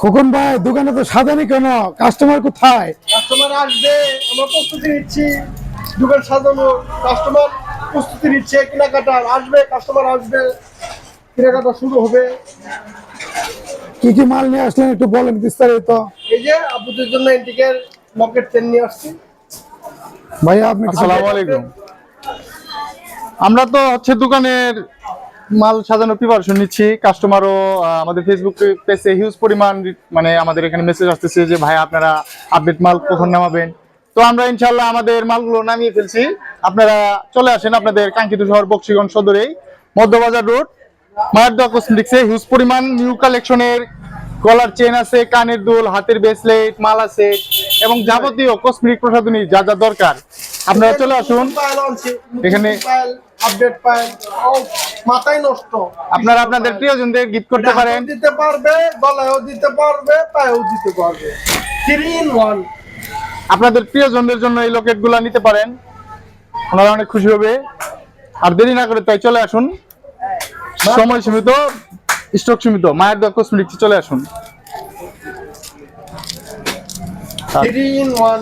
খোকন ভাই দোকানে তো সাজানি কেন? কাস্টমার কোথায়? কাস্টমার আসবে আমরা প্রস্তুতি নিচ্ছি। দোকান সাজানো কাস্টমার প্রস্তুতি নিচ্ছে কেনাকাটার আসবে কাস্টমার আসবে কেনাকাটা শুরু হবে। কি কি মাল নিয়ে আসলেন একটু বলেন বিস্তারিত। এই যে আপুদের জন্য এন্টিকের লকেট চেন নিয়ে আসছি। ভাইয়া আপনি আসসালামু আলাইকুম। আমরা তো হচ্ছে দোকানের মাল সাজানো প্রিপারেশন নিচ্ছি। কাস্টমারও আমাদের ফেসবুক পেজে হিউজ পরিমাণ মানে আমাদের এখানে মেসেজ আসতেছে যে ভাই আপনারা আপডেট মাল কখন নামাবেন? তো আমরা ইনশাল্লাহ আমাদের মালগুলো নামিয়ে ফেলছি। আপনারা চলে আসেন আপনাদের কাঙ্ক্ষিত শহর বক্সিগঞ্জ সদরেই। মধ্যবাজার রোড মায়ের দোয়া কসমেটিক্সে হিউজ পরিমাণ নিউ কালেকশনের গলার চেন আছে কানের দুল হাতের ব্রেসলেট মাল আছে এবং যাবতীয় কসমেটিক প্রসাধনী যা যা দরকার। আপনারা চলে আসুন। এখানে- আপডেট পায়েল ও, মাথায় নষ্ট। আপনারা আপনাদের প্রিয়জনদের গিফট করতে পারেন। দিতে পারবে গলায়ও দিতে পারবে পায়েও দিতে পারবে। থ্রি ইন ওয়ান আপনাদের প্রিয়জনদের জন্য এই লকেটগুলা নিতে পারেন। ওনারা অনেক খুশি হবে। আর দেরি না করে তাই চলে আসুন। সময় সীমিত স্টক সীমিত। মায়ের দোয়া কসমেটিক্স চলে আসুন। থ্রি ইন ওয়ান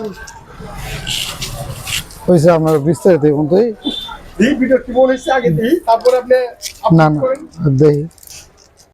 হয়েছে আপনার বিস্তারিত ভিডিও কি বলেছে আগে দিই তারপরে আপনি না না। দেখি